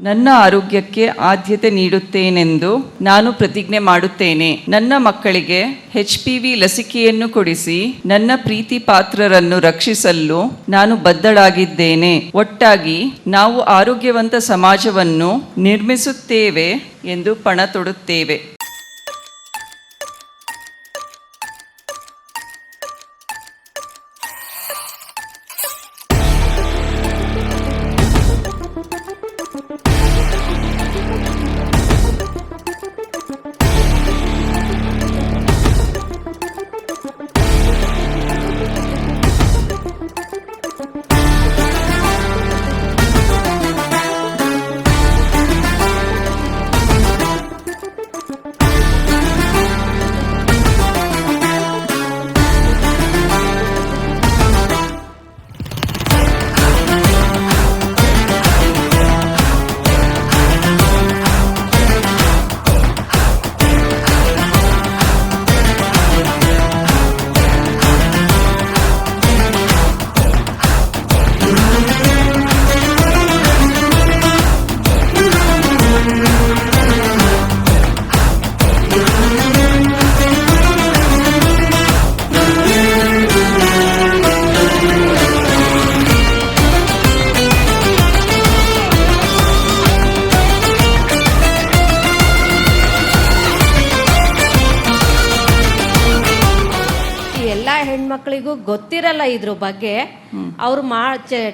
ನನ್ನ ಆರೋಗ್ಯಕ್ಕೆ ಆದ್ಯತೆ ನೀಡುತ್ತೇನೆಂದು ನಾನು ಪ್ರತಿಜ್ಞೆ ಮಾಡುತ್ತೇನೆ. ನನ್ನ ಮಕ್ಕಳಿಗೆ ಹೆಚ್ ಪಿ ವಿ ಲಸಿಕೆಯನ್ನು ಕೊಡಿಸಿ ನನ್ನ ಪ್ರೀತಿ ಪಾತ್ರರನ್ನು ರಕ್ಷಿಸಲು ನಾನು ಬದ್ಧಳಾಗಿದ್ದೇನೆ. ಒಟ್ಟಾಗಿ ನಾವು ಆರೋಗ್ಯವಂತ ಸಮಾಜವನ್ನು ನಿರ್ಮಿಸುತ್ತೇವೆ ಎಂದು ಪಣ ತೊಡುತ್ತೇವೆ. ಹೆಣ್ಮಕ್ಳಿಗೂ ಗೊತ್ತಿರಲ್ಲ ಇದ್ರ ಬಗ್ಗೆ. ಅವ್ರು ಮಾ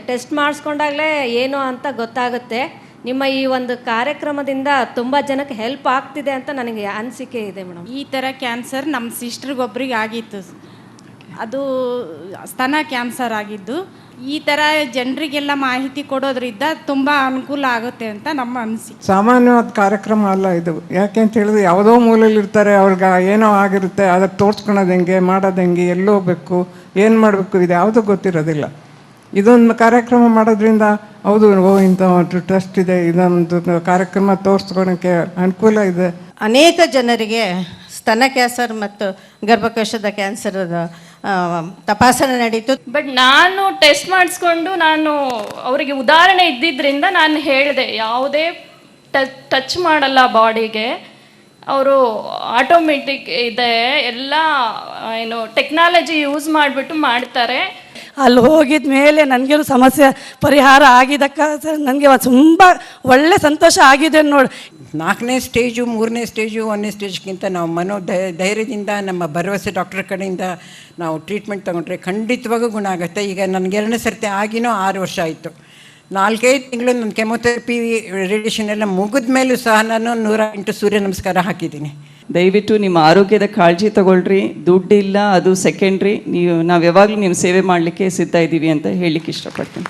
ಟೆಸ್ಟ್ ಮಾಡಿಸ್ಕೊಂಡಾಗಲೇ ಏನು ಅಂತ ಗೊತ್ತಾಗುತ್ತೆ. ನಿಮ್ಮ ಈ ಒಂದು ಕಾರ್ಯಕ್ರಮದಿಂದ ತುಂಬ ಜನಕ್ಕೆ ಹೆಲ್ಪ್ ಆಗ್ತಿದೆ ಅಂತ ನನಗೆ ಅನಿಸಿಕೆ ಇದೆ ಮೇಡಮ್. ಈ ಥರ ಕ್ಯಾನ್ಸರ್ ನಮ್ಮ ಸಿಸ್ಟ್ರಿಗೊಬ್ರಿಗೆ ಆಗಿತ್ತು. ಅದು ಸ್ತನ ಕ್ಯಾನ್ಸರ್ ಆಗಿದ್ದು ಈ ಥರ ಜನರಿಗೆಲ್ಲ ಮಾಹಿತಿ ಕೊಡೋದ್ರಿಂದ ತುಂಬ ಅನುಕೂಲ ಆಗುತ್ತೆ ಅಂತ ನಮ್ಮ ಅನಿಸಿಕೆ. ಸಾಮಾನ್ಯವಾದ ಕಾರ್ಯಕ್ರಮ ಅಲ್ಲ ಇದು. ಯಾಕೆ ಅಂತ ಹೇಳಿದ್ರೆ ಯಾವುದೋ ಮೂಲೆಯಲ್ಲಿ ಇರ್ತಾರೆ ಅವ್ರಿಗೆ ಏನೋ ಆಗಿರುತ್ತೆ ಅದಕ್ಕೆ ತೋರ್ಸ್ಕೊಳೋದು ಹೆಂಗೆ ಮಾಡೋದು ಹೆಂಗೆ ಎಲ್ಲಿ ಹೋಗ್ಬೇಕು ಏನು ಮಾಡಬೇಕು ಇದು ಯಾವುದೂ ಗೊತ್ತಿರೋದಿಲ್ಲ. ಇದೊಂದು ಕಾರ್ಯಕ್ರಮ ಮಾಡೋದ್ರಿಂದ ಹೌದು ಓ ಇಂಥ ಒಂದು ಟ್ರಸ್ಟ್ ಇದೆ ಇದೊಂದು ಕಾರ್ಯಕ್ರಮ ತೋರಿಸ್ಕೊಳಕ್ಕೆ ಅನುಕೂಲ ಇದೆ. ಅನೇಕ ಜನರಿಗೆ ಸ್ತನ ಕ್ಯಾನ್ಸರ್ ಮತ್ತು ಗರ್ಭಕೋಶದ ಕ್ಯಾನ್ಸರ್ ತಪಾಸಣೆ ನಡೀತು. ಬಟ್ ನಾನು ಟೆಸ್ಟ್ ಮಾಡಿಸ್ಕೊಂಡು ನಾನು ಅವರಿಗೆ ಉದಾಹರಣೆ ಇದ್ದಿದ್ದರಿಂದ ನಾನು ಹೇಳಿದೆ, ಯಾವುದೇ ಟಚ್ ಮಾಡಲ್ಲ ಬಾಡಿಗೆ. ಅವರು ಆಟೋಮೆಟಿಕ್ ಇದೆ, ಎಲ್ಲ, ಏನು ಟೆಕ್ನಾಲಜಿ ಯೂಸ್ ಮಾಡಿಬಿಟ್ಟು ಮಾಡ್ತಾರೆ. ಅಲ್ಲಿ ಹೋಗಿದ ಮೇಲೆ ನನಗೇನು ಸಮಸ್ಯೆ, ಪರಿಹಾರ ಆಗಿದ್ದಕ್ಕ ನನಗೆ ತುಂಬ ಒಳ್ಳೆ ಸಂತೋಷ ಆಗಿದೆ ನೋಡಿ. ನಾಲ್ಕನೇ ಸ್ಟೇಜು, ಮೂರನೇ ಸ್ಟೇಜು, ಒಂದನೇ ಸ್ಟೇಜ್ಗಿಂತ ನಾವು ಮನೋ ಧೈರ್ಯದಿಂದ ನಮ್ಮ ಭರವಸೆ ಡಾಕ್ಟರ್ ಕಡೆಯಿಂದ ನಾವು ಟ್ರೀಟ್ಮೆಂಟ್ ತೊಗೊಂಡ್ರೆ ಖಂಡಿತವಾಗೂ ಗುಣ ಆಗುತ್ತೆ. ಈಗ ನನಗೆ ಎರಡನೇ ಸರ್ತಿ ಆಗಿನೂ ಆರು ವರ್ಷ ಆಯಿತು. ನಾಲ್ಕೈದು ತಿಂಗಳು ನನ್ನ ಕೆಮೊಥೆರಪಿ ರೇಡಿಯೇಷನ್ ಎಲ್ಲ ಮುಗಿದ ಮೇಲೂ ಸಹ ನಾನು ನೂರ ಎಂಟು ಸೂರ್ಯ ನಮಸ್ಕಾರ ಹಾಕಿದ್ದೀನಿ. ದಯವಿಟ್ಟು ನಿಮ್ಮ ಆರೋಗ್ಯದ ಕಾಳಜಿ ತಗೊಳ್ರಿ. ದುಡ್ಡಿಲ್ಲ, ಅದು ಸೆಕೆಂಡ್ರಿ ನೀವು, ನಾವು ಯಾವಾಗಲೂ ನಿಮ್ಮ ಸೇವೆ ಮಾಡಲಿಕ್ಕೆ ಸಿದ್ಧ ಇದ್ದೀವಿ ಅಂತ ಹೇಳಲಿಕ್ಕೆ ಇಷ್ಟಪಡ್ತೀನಿ.